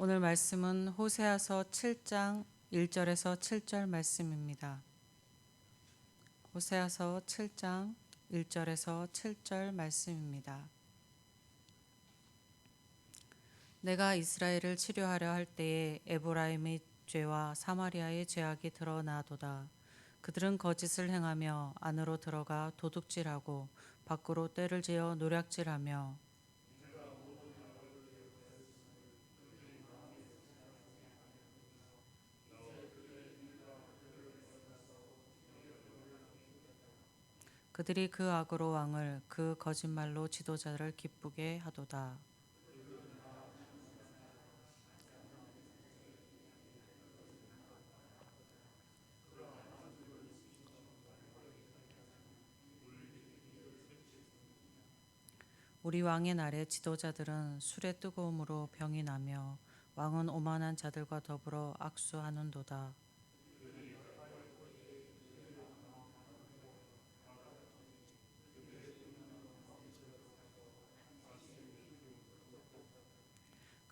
오늘 말씀은 호세아서 7장 1절에서 7절 말씀입니다. 호세아서 7장 1절에서 7절 말씀입니다. 내가 이스라엘을 치료하려 할 때에 에브라임의 죄와 사마리아의 죄악이 드러나도다. 그들은 거짓을 행하며 안으로 들어가 도둑질하고 밖으로 떼를 지어 노략질하며 그들이 그 악으로 왕을 그 거짓말로 지도자를 기쁘게 하도다. 우리 왕의 날에 지도자들은 술의 뜨거움으로 병이 나며 왕은 오만한 자들과 더불어 악수하는도다.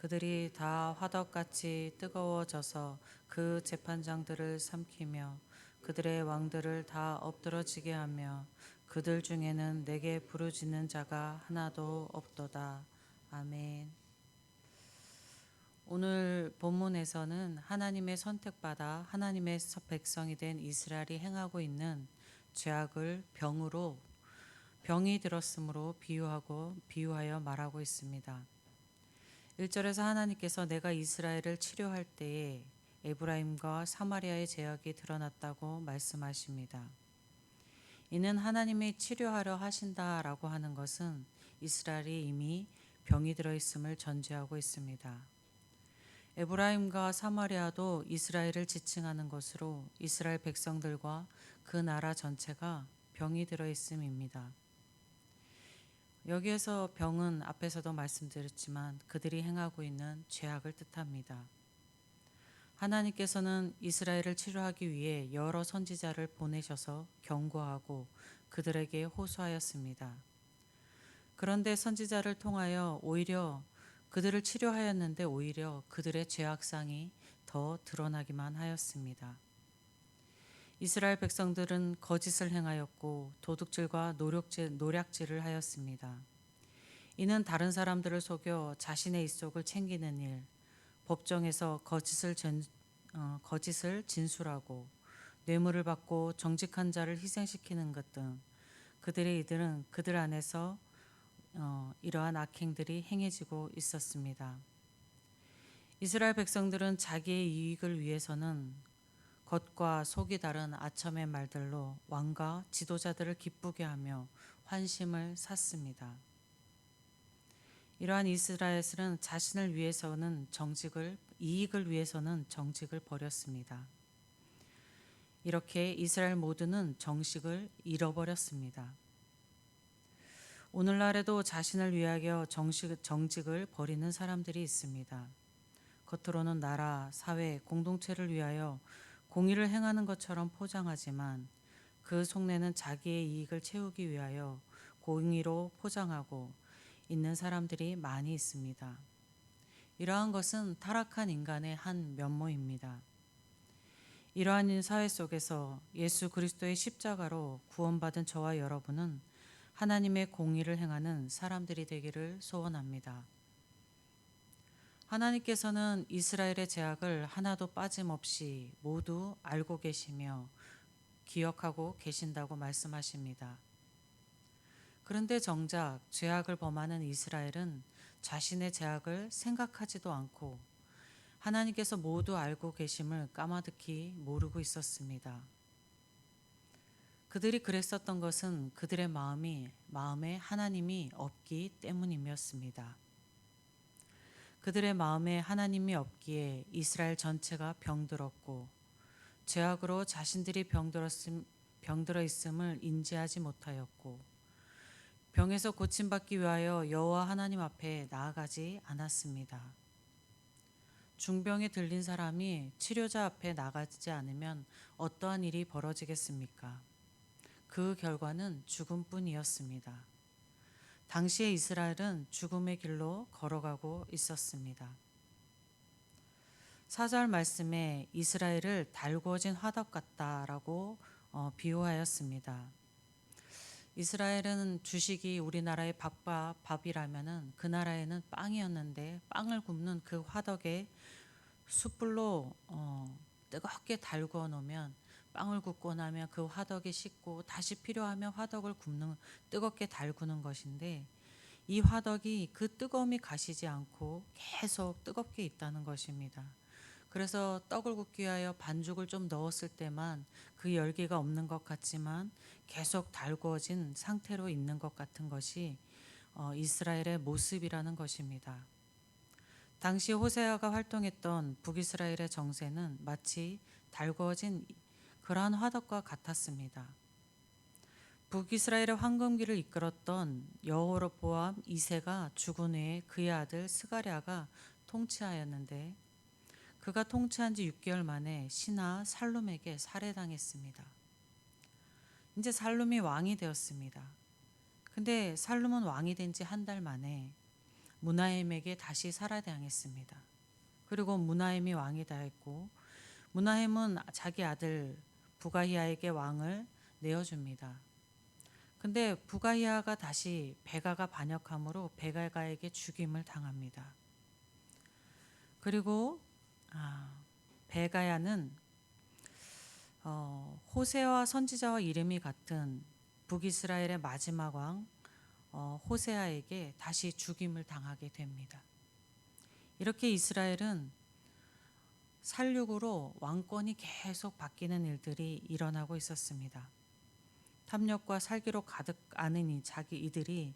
그들이 다 화덕같이 뜨거워져서 그 재판장들을 삼키며 그들의 왕들을 다 엎드러지게 하며 그들 중에는 내게 부르짖는 자가 하나도 없도다. 아멘. 오늘 본문에서는 하나님의 선택받아 하나님의 백성이 된 이스라엘이 행하고 있는 죄악을 병으로 병이 들었으므로 비유하고 비유하여 말하고 있습니다. 1절에서 하나님께서 내가 이스라엘을 치료할 때에 에브라임과 사마리아의 제약이 드러났다고 말씀하십니다. 이는 하나님이 치료하려 하신다라고 하는 것은 이스라엘이 이미 병이 들어 있음을 전제하고 있습니다. 에브라임과 사마리아도 이스라엘을 지칭하는 것으로 이스라엘 백성들과 그 나라 전체가 병이 들어 있음입니다. 여기에서 병은 앞에서도 말씀드렸지만 그들이 행하고 있는 죄악을 뜻합니다. 하나님께서는 이스라엘을 치료하기 위해 여러 선지자를 보내셔서 경고하고 그들에게 호소하였습니다. 그런데 선지자를 통하여 오히려 그들을 치료하였는데 오히려 그들의 죄악상이 더 드러나기만 하였습니다. 이스라엘 백성들은 거짓을 행하였고 도둑질과 노력질, 노략질을 하였습니다. 이는 다른 사람들을 속여 자신의 입속을 챙기는 일, 법정에서 거짓을, 전, 어, 거짓을 진술하고 뇌물을 받고 정직한 자를 희생시키는 것 등 그들의 이들은 그들 안에서 어, 이러한 악행들이 행해지고 있었습니다. 이스라엘 백성들은 자기의 이익을 위해서는 겉과 속이 다른 아첨의 말들로 왕과 지도자들을 기쁘게 하며 환심을 샀습니다. 이러한 이스라엘은 자신을 위해서는 정직을 이익을 위해서는 정직을 버렸습니다. 이렇게 이스라엘 모두는 정식을 잃어버렸습니다. 오늘날에도 자신을 위하여 정식, 정직을 버리는 사람들이 있습니다. 겉으로는 나라, 사회, 공동체를 위하여 공의를 행하는 것처럼 포장하지만 그 속내는 자기의 이익을 채우기 위하여 공의로 포장하고 있는 사람들이 많이 있습니다. 이러한 것은 타락한 인간의 한 면모입니다. 이러한 사회 속에서 예수 그리스도의 십자가로 구원받은 저와 여러분은 하나님의 공의를 행하는 사람들이 되기를 소원합니다. 하나님께서는 이스라엘의 제약을 하나도 빠짐없이 모두 알고 계시며 기억하고 계신다고 말씀하십니다. 그런데 정작 죄악을 범하는 이스라엘은 자신의 죄악을 생각하지도 않고 하나님께서 모두 알고 계심을 까마득히 모르고 있었습니다. 그들이 그랬었던 것은 그들의 마음이 마음에 하나님이 없기 때문이었습니다. 그들의 마음에 하나님이 없기에 이스라엘 전체가 병들었고 죄악으로 자신들이 병들었음, 병들어 있음을 인지하지 못하였고 병에서 고침받기 위하여 여호와 하나님 앞에 나아가지 않았습니다. 중병에 들린 사람이 치료자 앞에 나가지 않으면 어떠한 일이 벌어지겠습니까? 그 결과는 죽음뿐이었습니다. 당시의 이스라엘은 죽음의 길로 걸어가고 있었습니다. 사절 말씀에 이스라엘을 달구어진 화덕 같다라고 어, 비유하였습니다. 이스라엘은 주식이 우리나라의 밥밥 밥이라면은 그 나라에는 빵이었는데 빵을 굽는 그 화덕에 숯불로 어, 뜨겁게 달구어 놓으면 빵을 굽고 나면 그 화덕에 씻고 다시 필요하면 화덕을 굽는 뜨겁게 달구는 것인데 이 화덕이 그 뜨거움이 가시지 않고 계속 뜨겁게 있다는 것입니다. 그래서 떡을 굽기 위하여 반죽을 좀 넣었을 때만 그 열기가 없는 것 같지만 계속 달구어진 상태로 있는 것 같은 것이 어, 이스라엘의 모습이라는 것입니다. 당시 호세아가 활동했던 북이스라엘의 정세는 마치 달구어진 그러한 화덕과 같았습니다. 북이스라엘의 황금기를 이끌었던 여호로보암 2세가 죽은 후에 그의 아들 스가랴가 통치하였는데 그가 통치한 지 6개월 만에 신하 살룸에게 살해당했습니다. 이제 살룸이 왕이 되었습니다. 근데 살룸은 왕이 된 지 한 달 만에 무나햄에게 다시 살해당했습니다. 그리고 무나햄이 왕이 되었고 무나햄은 자기 아들 부가히아에게 왕을 내어줍니다. 근데 부가히아가 다시 베가가 반역함으로 베가에게 죽임을 당합니다. 그리고 아, 베가야는 어, 호세와 선지자와 이름이 같은 북이스라엘의 마지막 왕 어, 호세아에게 다시 죽임을 당하게 됩니다. 이렇게 이스라엘은 살육으로 왕권이 계속 바뀌는 일들이 일어나고 있었습니다. 탐욕과 살기로 가득 아는 이 자기 이들이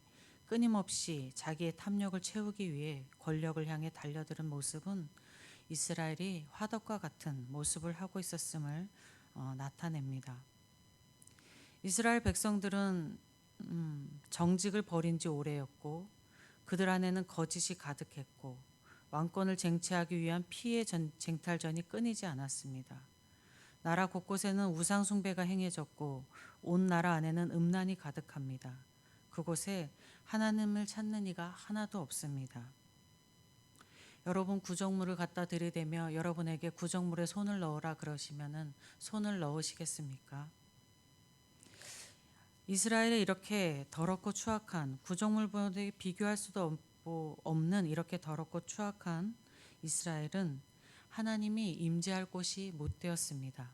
끊임없이 자기의 탐욕을 채우기 위해 권력을 향해 달려드는 모습은 이스라엘이 화덕과 같은 모습을 하고 있었음을 어, 나타냅니다. 이스라엘 백성들은 음, 정직을 버린 지 오래였고 그들 안에는 거짓이 가득했고 왕권을 쟁취하기 위한 피해 전, 쟁탈전이 끊이지 않았습니다. 나라 곳곳에는 우상 숭배가 행해졌고 온 나라 안에는 음란이 가득합니다. 그곳에 하나님을 찾는 이가 하나도 없습니다. 여러분 구정물을 갖다 들이대며 여러분에게 구정물에 손을 넣으라 그러시면은 손을 넣으시겠습니까? 이스라엘에 이렇게 더럽고 추악한 구정물보다 비교할 수도 없는 이렇게 더럽고 추악한 이스라엘은 하나님이 임재할 곳이 못 되었습니다.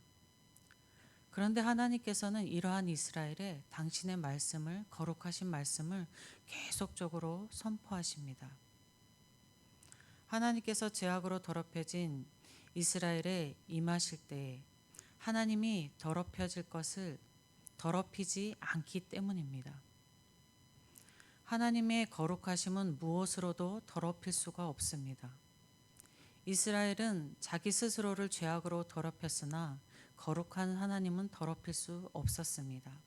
그런데 하나님께서는 이러한 이스라엘에 당신의 말씀을 거룩하신 말씀을 계속적으로 선포하십니다. 하나님께서 죄악으로 더럽혀진 이스라엘에 임하실 때 하나님이 더럽혀질 것을 더럽히지 않기 때문입니다. 하나님의 거룩하심은 무엇으로도 더럽힐 수가 없습니다. 이스라엘은 자기 스스로를 죄악으로 더럽혔으나 거룩한 하나님은 더럽힐 수 없었습니다.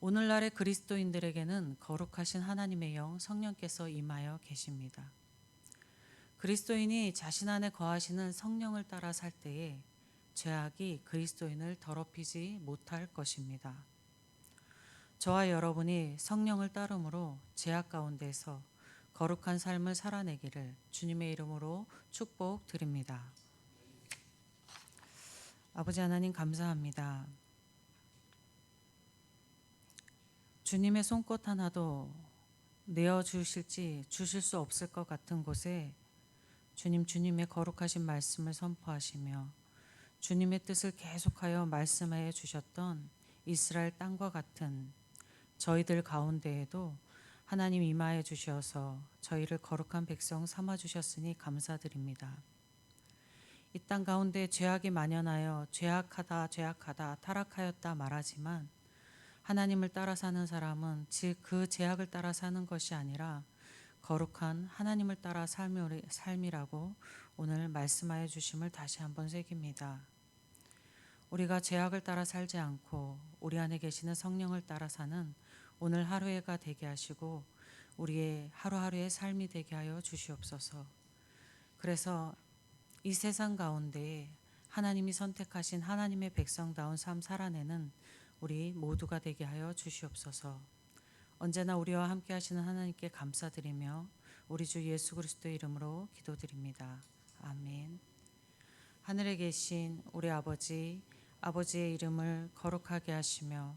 오늘날의 그리스도인들에게는 거룩하신 하나님의 영 성령께서 임하여 계십니다. 그리스도인이 자신 안에 거하시는 성령을 따라 살 때에 죄악이 그리스도인을 더럽히지 못할 것입니다. 저와 여러분이 성령을 따름으로 죄악 가운데서 거룩한 삶을 살아내기를 주님의 이름으로 축복 드립니다. 아버지 하나님 감사합니다. 주님의 손꽃 하나도 내어 주실지 주실 수 없을 것 같은 곳에 주님 주님의 거룩하신 말씀을 선포하시며 주님의 뜻을 계속하여 말씀하여 주셨던 이스라엘 땅과 같은 저희들 가운데에도 하나님 임하여 주셔서 저희를 거룩한 백성 삼아 주셨으니 감사드립니다. 이 땅 가운데 죄악이 만연하여 죄악하다 죄악하다 타락하였다 말하지만 하나님을 따라 사는 사람은 즉 그 죄악을 따라 사는 것이 아니라 거룩한 하나님을 따라 삶이라고 오늘 말씀하여 주심을 다시 한번 새깁니다. 우리가 죄악을 따라 살지 않고 우리 안에 계시는 성령을 따라 사는 오늘 하루에가 되게 하시고 우리의 하루하루의 삶이 되게 하여 주시옵소서. 그래서 이 세상 가운데 하나님이 선택하신 하나님의 백성다운 삶 살아내는 우리 모두가 되게 하여 주시옵소서. 언제나 우리와 함께 하시는 하나님께 감사드리며 우리 주 예수 그리스도의 이름으로 기도드립니다. 아멘. 하늘에 계신 우리 아버지, 아버지의 이름을 거룩하게 하시며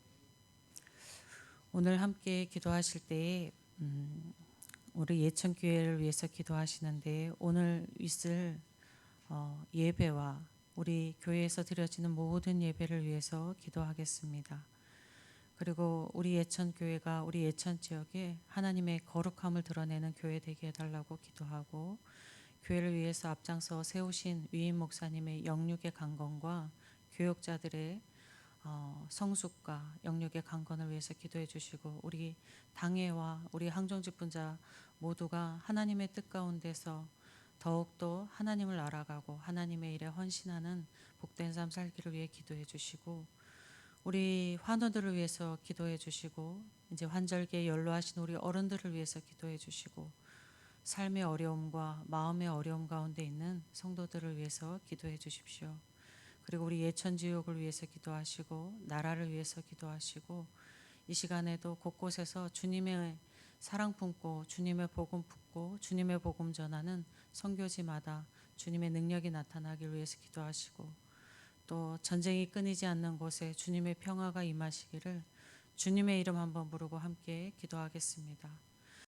오늘 함께 기도하실 때에 음, 우리 예천 교회를 위해서 기도하시는데 오늘 있을 어, 예배와 우리 교회에서 드려지는 모든 예배를 위해서 기도하겠습니다. 그리고 우리 예천 교회가 우리 예천 지역에 하나님의 거룩함을 드러내는 교회 되게 해달라고 기도하고 교회를 위해서 앞장서 세우신 위임 목사님의 영육의 강건과 교역자들의 어, 성숙과 영육의 강건을 위해서 기도해 주시고 우리 당회와 우리 항정직분자 모두가 하나님의 뜻 가운데서 더욱더 하나님을 알아가고 하나님의 일에 헌신하는 복된 삶 살기를 위해 기도해 주시고 우리 환우들을 위해서 기도해 주시고 이제 환절기에 연로하신 우리 어른들을 위해서 기도해 주시고 삶의 어려움과 마음의 어려움 가운데 있는 성도들을 위해서 기도해 주십시오. 그리고 우리 예천 지역을 위해서 기도하시고 나라를 위해서 기도하시고 이 시간에도 곳곳에서 주님의 사랑 품고 주님의 복음 품고 주님의 복음 전하는 선교지마다 주님의 능력이 나타나길 위해서 기도하시고 또 전쟁이 끊이지 않는 곳에 주님의 평화가 임하시기를 주님의 이름 한번 부르고 함께 기도하겠습니다.